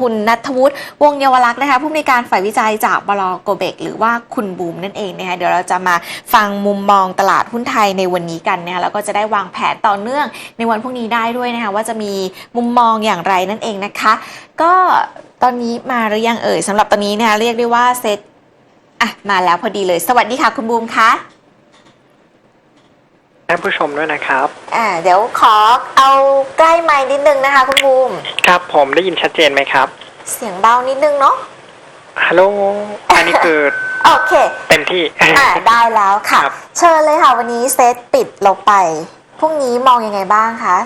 คุณนัทวุฒิวงเยาวลักษณ์นะคะผู้อำนการฝ่ายวิจัยจากบลโกเบก หรือว่าคุณบูมนั่นเองนะคะเดี๋ยวเราจะมาฟังมุมมองตลาดหุ้นไทยในวันนี้กันนะคะแล้วก็จะได้วางแผนต่อเนื่องในวันพรุ่งนี้ได้ด้วยนะคะว่าจะมีมุมมองอย่างไรนั่นเองนะคะ ก็ตอนนี้มาหรือยังเอ่ยสำหรับตอนนี้นะคะเรียกได้ว่าเซตอะมาแล้วพอดีเลย สวัสดีค่ะคุณบูมคะ ท่านผู้ชมด้วยนะครับ อ่า เดี๋ยวขอเอาใกล้ไม้นิดนึงนะคะ คุณบูม ครับผมได้ยินชัดเจนไหมครับ เสียงเบานิดนึงเนาะ ฮัลโหล อันนี้คือ โอเค เต็มที่ อ่า ได้แล้วค่ะ ครับ เชิญเลยค่ะวันนี้เซตปิดลงไป พรุ่งนี้มองยังไงบ้างคะ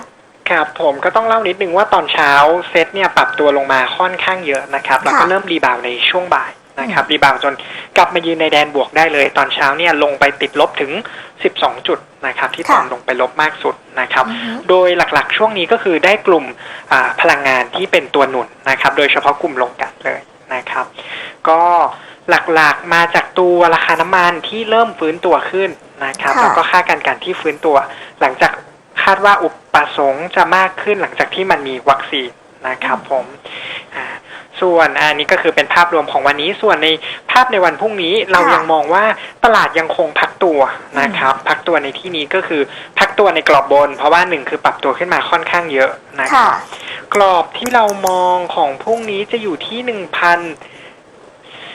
ครับผมก็ต้องเล่านิดนึงว่าตอนเช้าเซตเนี่ยปรับตัวลงมาค่อนข้างเยอะนะครับ แล้วก็ค่ะ เริ่มรีบาวด์ในช่วงบ่าย นะครับรีบาวด์จนกลับมายืนในแดนบวกได้เลย ตอนเช้าเนี่ยลงไปติดลบถึง 12 จุดนะครับที่ตอนค่ะลงไปลบมากสุดนะครับอือฮึโดยหลักๆ ช่วงนี้ก็คือได้กลุ่มอ่าพลังงานที่เป็นตัวหนุนนะครับ โดยเฉพาะกลุ่มลงกลันเลยนะครับ ก็หลักๆมาจากตัวราคาน้ำมันที่เริ่มฟื้นตัวขึ้นนะครับค่ะแล้วก็ค่าการกันที่ฟื้นตัวหลังจากคาดว่าอุปสงค์จะมากขึ้นหลังจากที่มันมีวัคซีนนะครับผมอ่า ส่วนอันนี้ก็คือเป็นภาพรวมของวันนี้ส่วนในภาพในวันพรุ่งนี้เรายังมองว่าตลาดยังคงพักตัวนะครับ พักตัวในที่นี้ก็คือพักตัวในกรอบบน เพราะว่าหนึ่งคือปรับตัวขึ้นมาค่อนข้างเยอะนะคค่ะรับกรอบที่เรามองของพรุ่งนี้จะอยู่ที่หนึ่งพัน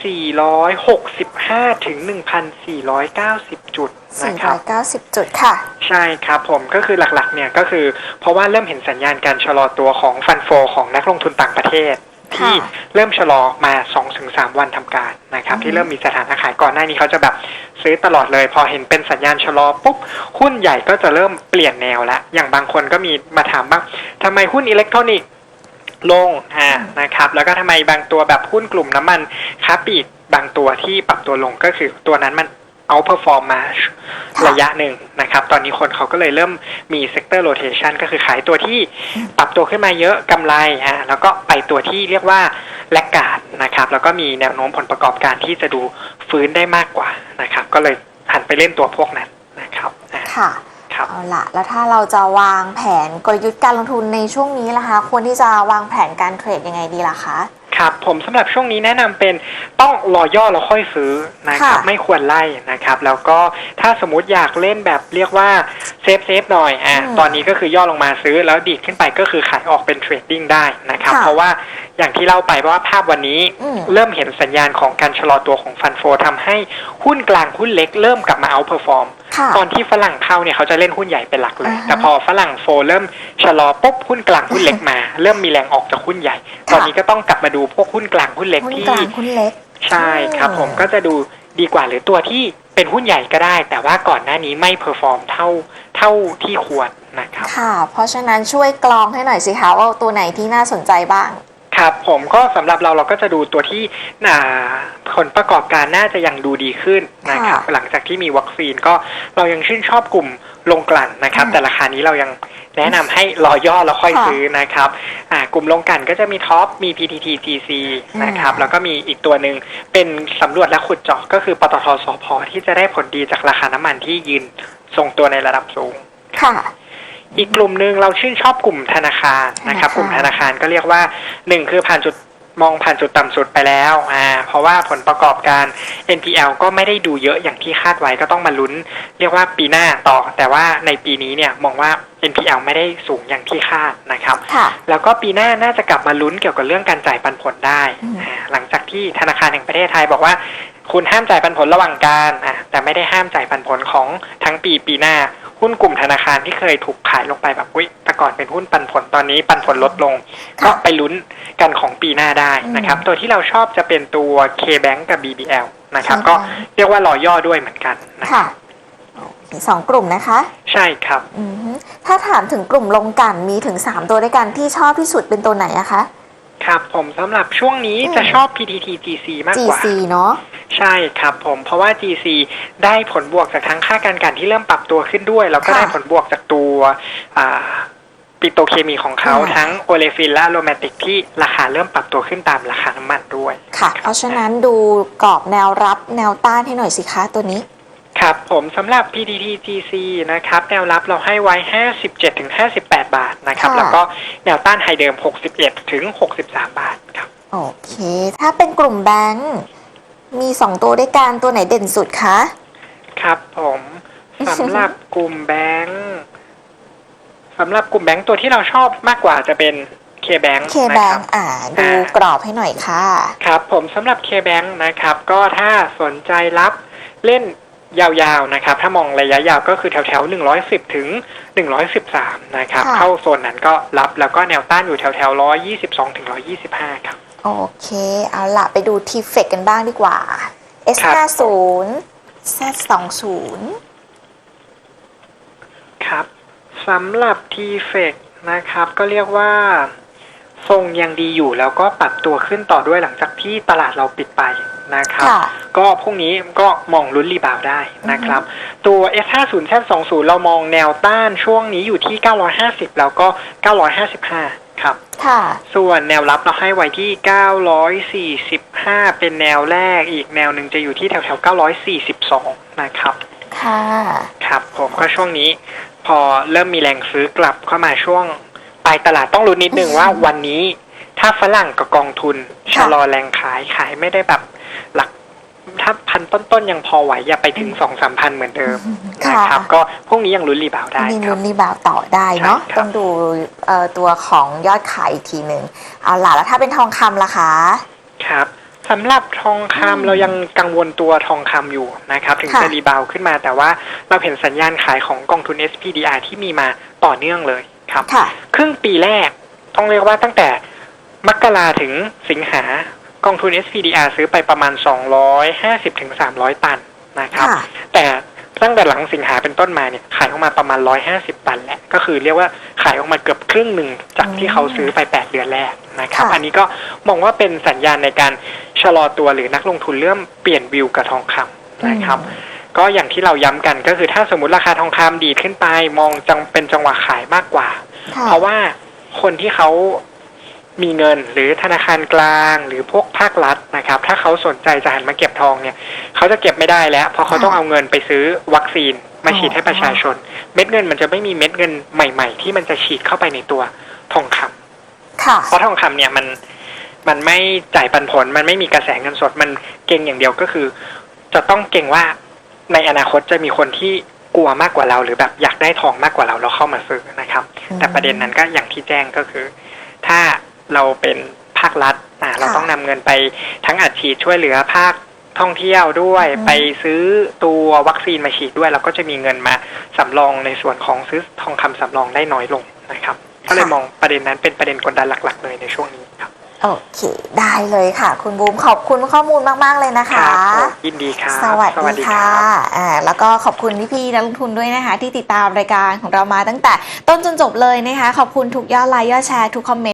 สี่ร้อยหกสิบห้าถึงหนึ่งพันสี่ร้อยเก้าสิบจุดนะครับ490 จุดค่ะ ใช่ครับผมก็คือหลักๆเนี่ยก็คือเพราะว่าเริ่มเห็นสัญญาณการชะลอตัวของฟันโฟของนักลงทุนต่างประเทศค่ะ ที่เริ่มชะลอมา 2-3 วันทำการนะครับอือฮึที่เริ่มมีสถานะขายก่อนหน้านี้เขาจะแบบซื้อตลอดเลย พอเห็นเป็นสัญญาณชะลอปุ๊บหุ้นใหญ่ก็จะเริ่มเปลี่ยนแนวแล้วอย่างบางคนก็มีมาถามบ้างทำไมหุ้นอิเล็กทรอนิกส์ลงอ่านะครับ แล้วก็ทำไมบางตัวแบบหุ้นกลุ่มน้ำมันค้าปลีกบางตัวที่ปรับตัวลงก็คือตัวนั้นมัน เอาเพอร์ฟอร์มมาค่ะระยะหนึ่งนะครับ ตอนนี้คนเขาก็เลยเริ่มมี sector rotation ก็คือขายตัวที่ปรับตัวขึ้นมาเยอะกำไรฮะแล้วก็ไปตัวที่เรียกว่าแลกการดนะครับ แล้วก็มีแนวโน้มผลประกอบการที่จะดูฟื้นได้มากกว่านะครับ ก็เลยหันไปเล่นตัวพวกนั้นนะครับอ่าค่ะครับเอาละแล้วถ้าเราจะวางแผนกลยุทธ์การลงทุนในช่วงนี้ล่ะคะ ควรที่จะวางแผนการเทรดยังไงดีล่ะคะ ครับผมสำหรับช่วงนี้แนะนำเป็นต้องรอย่อแล้วค่อยซื้อนะครับค่ะไม่ควรไล่นะครับ แล้วก็ถ้าสมมติอยากเล่นแบบเรียกว่าเซฟเซฟหน่อยอะอืมตอนนี้ก็คือย่อลงมาซื้อแล้วดีดขึ้นไปก็คือขายออกเป็นเทรดดิ้งได้นะครับค่ะเพราะว่าอย่างที่เล่าไปว่าภาพวันนี้อืมเริ่มเห็นสัญญาณของการชะลอตัวของฟันโฟทำให้หุ้นกลางหุ้นเล็กเริ่มกลับมาเอาเพอร์ฟอร์มค่ะ ตอนที่ฝรั่งเข้าเนี่ยเขาจะเล่นหุ้นใหญ่เป็นหลักเลยอ่าฮะแต่พอฝรั่งโฟเริ่มชะลอปุ๊บหุ้นกลางหุ้นเล็กมา เริ่มมีแรงออกจากหุ้นใหญ่ค่ะตอนนี้ก็ต้องกลับมาดูพวกหุ้นกลางหุ้นเล็กหุ้นที่กลางหุ้นเล็กใช่ครับอืมผมก็จะดูดีกว่าหรือตัวที่เป็นหุ้นใหญ่ก็ได้ แต่ว่าก่อนหน้านี้ไม่เพอร์ฟอร์มเท่าเท่าที่ควรนะครับค่ะ เพราะฉะนั้นช่วยกรองให้หน่อยสิคะว่าตัวไหนที่น่าสนใจบ้าง ครับผมก็สำหรับเราเราก็จะดูตัวที่อ่าผลประกอบการน่าจะยังดูดีขึ้นนะครับค่ะหลังจากที่มีวัคซีนก็เรายังชื่นชอบกลุ่มลงกลั่นนะครับอืมแต่ราคานี้เรายังแนะนำให้รอย่อแล้วค่อยค่ะซื้อนะครับอ่ากลุ่มลงกลั่นก็จะมีท็อปมี PTT GC นะครับอืมแล้วก็มีอีกตัวหนึ่งเป็นสำรวจและขุดเจาะก็คือปตทสพที่จะได้ผลดีจากราคาน้ำมันที่ยืนทรงตัวในระดับสูงค่ะ อีกกลุ่มหนึ่งเราชื่นชอบกลุ่มธนาคารนะครับธนาคารกลุ่มธนาคารก็เรียกว่าหนึ่งคือผ่านจุดมองผ่านจุดต่ำสุดไปแล้วอ่าเพราะว่าผลประกอบการ NPL ก็ไม่ได้ดูเยอะอย่างที่คาดไว้ก็ต้องมาลุ้น เรียกว่าปีหน้าต่อ แต่ว่าในปีนี้เนี่ยมองว่า NPL ไม่ได้สูงอย่างที่คาดนะครับค่ะแล้วก็ปีหน้าน่าจะกลับมาลุ้นเกี่ยวกับเรื่องการจ่ายปันผลได้อืมอ่าหลังจากที่ธนาคารแห่งประเทศไทยบอกว่า คุณห้ามจ่ายปันผลระหว่างการอะแต่ไม่ได้ห้ามจ่ายปันผลของทั้งปีปีหน้า หุ้นกลุ่มธนาคารที่เคยถูกขายลงไปแบบวิแต่ก่อนเป็นหุ้นปันผลตอนนี้ปันผลลดลงค่ะก็ไปลุ้นกันของปีหน้าได้นะครับอืมตัวที่เราชอบจะเป็นตัว K-Bank กับ BBL นะครับใช่ก็ค่ะเรียกว่ารอย่อด้วยเหมือนกันนะค่ะมีสองกลุ่มนะคะ ใช่ครับอือฮึถ้าถามถึงกลุ่มลงกลั่นมีถึง3ตัวด้วยกันที่ชอบที่สุดเป็นตัวไหนอะคะ ครับผมสำหรับช่วงนี้อืมจะชอบ PTT GC มากกว่า GC เนาะ ใช่ครับผมเพราะว่า GC ได้ผลบวกจากทั้งค่าการกันที่เริ่มปรับตัวขึ้นด้วย แล้วก็ค่ะได้ผลบวกจากตัวอ่าปิโตรเคมีของเขาอืม ทั้งโอเลฟินและโรแมนติกที่ราคาเริ่มปรับตัวขึ้นตามราคาน้ำมันด้วยค่ะ เพราะฉะนั้นดูกรอบแนวรับแนวต้านให้หน่อยสิคะตัวนี้ ครับผมสำหรับ PTT GC นะครับแนวรับเราให้ไว้ 57ถึง58 บาทนะครับ ค่ะ แล้วก็แนวต้านไฮเดิม 61ถึง63 บาทครับถ้าเป็นกลุ่มแบงค์ มี2ตัวด้วยกันตัวไหนเด่นสุดคะครับผมสำหรับกลุ่มแบงค์สำหรับกลุ่มแบงค์ตัวที่เราชอบมากกว่าจะเป็น K-Bank เคนะแบคงรับค์อ่าดูกรอบให้หน่อยค่ะ ครับผมสำหรับ K-Bank นะครับ ก็ถ้าสนใจรับเล่นยาวๆนะครับ ถ้ามองระยะยาวก็คือแถวๆ110ถึง113นะครับค่ะเข้าโซนนั้นก็รับแล้วก็แนวต้านอยู่แถวๆ122ถึง125ครับ โอเค เอาละไปดูทีเฟกกันบ้างดีกว่าครับ S50 Z20 ครับสำหรับ t f e c นะครับ ก็เรียกว่า ทรงยังดีอยู่แล้วก็ปรับตัวขึ้นต่อด้วยหลังจากที่ตลาดเราปิดไปนะครับ ค่ะ ก็พรุ่งนี้ก็มองลุ้นรีบาวด์ได้นะครับ ตัว S50 Z20 เรามองแนวต้านช่วงนี้อยู่ที่ 950 แล้วก็ 955 ครับ ค่ะ ส่วนแนวรับเราให้ไว้ที่ 945 เป็นแนวแรกอีกแนวหนึ่งจะอยู่ที่แถวๆ942 นะครับ ค่ะ ครับผมก็ช่วงนี้ พอเริ่มมีแรงซื้อกลับเข้ามาช่วงปลายตลาดต้องรู้นนิดนึงว่าวันนี้ถ้าฝรั่งกับกองทุนชะลอแรงขายขายไม่ได้แบบหลักถ้าพันต้นๆยังพอไหวอย่าไปถึงสองสามพันเหมือนเดิมค่ะ นะครับก็พรุ่งนี้ยังลุ้นรีบาวด์ได้มีครัลุ้บนรีบาวด์ต่อได้เนาะใช่ครับ ต้องดูเอ่อตัวของยอดขายอีกทีหนึ่งเอาล่ะแล้วถ้าเป็นทองคำล่ะคะ ครับสำหรับทองคำเรายังกังวลตัวทองคำอยู่นะครับ ถึงค่ะจะรีบาวด์ขึ้นมา แต่ว่าเราเห็นสัญญาณขายของกองทุน SPDR ที่มีมาต่อเนื่องเลยครับ ค่ะ ครึ่งปีแรกต้องเรียกว่าตั้งแต่มกราถึงสิงหากองทุน SPDR ซื้อไปประมาณ 250ถึง300 ตันนะครับค่ะแต่ ตั้งแต่หลังสิงหาเป็นต้นมาเนี่ยขายออกมาประมาณ150ตันแหละก็คือเรียกว่าขายออกมาเกือบครึ่งหนึ่งจากที่เขาซื้อไป8เดือนแรกนะครับค่ะอันนี้ก็มองว่าเป็นสัญญาณในการชะลอตัวหรือนักลงทุนเริ่มเปลี่ยนวิวกับทองคำนะครับ ก็อย่างที่เราย้ำกันก็คือถ้าสมมติราคาทองคำดีดขึ้นไปมองจังเป็นจังหวะขายมากกว่าค่ะเพราะว่าคนที่เขา มีเงินหรือธนาคารกลางหรือพวกภาครัฐนะครับ ถ้าเขาสนใจจะหันมาเก็บทองเนี่ย เขาจะเก็บไม่ได้แล้ว เพราะเขาต้องเอาเงินไปซื้อวัคซีนมาฉีดให้ประชาชน เม็ดเงินมันจะไม่มีเม็ดเงินใหม่ ๆ ที่มันจะฉีดเข้าไปในตัวทองคำค่ะเพราะทองคำเนี่ยมันมันไม่จ่ายปันผล มันไม่มีกระแสเงินสดมันเก่งอย่างเดียวก็คือ จะต้องเก่งว่าในอนาคตจะมีคนที่กลัวมากกว่าเรา หรือแบบอยากได้ทองมากกว่าเราแล้วเข้ามาซื้อนะครับอืมแต่ประเด็นนั้นก็อย่างที่แจ้งก็คือถ้า เราเป็นภาครัฐอะเราค่ะต้องนำเงินไปทั้งอัดฉีดช่วยเหลือภาคท่องเที่ยวด้วยอืมไปซื้อตัววัคซีนมาฉีดด้วย เราก็จะมีเงินมาสำรองในส่วนของซื้อทองคำสำรองได้น้อยลงนะครับ ก็เลยมองประเด็นนั้นเป็นประเด็นกดดันหลัก ๆ เลยในช่วงนี้ครับโอเค ได้เลยค่ะ คุณบูมขอบคุณข้อมูลมาก ๆ เลยนะคะผมยินดีครับสวัสดีค่ะรับอ่าแล้วก็ขอบคุณพี่ๆนักลงทุนด้วยนะคะ ที่ติดตามรายการของเรามาตั้งแต่ต้นจนจบเลยนะคะ ขอบคุณทุกยอดไลค์ยอดแชร์ทุกคอมเมนต์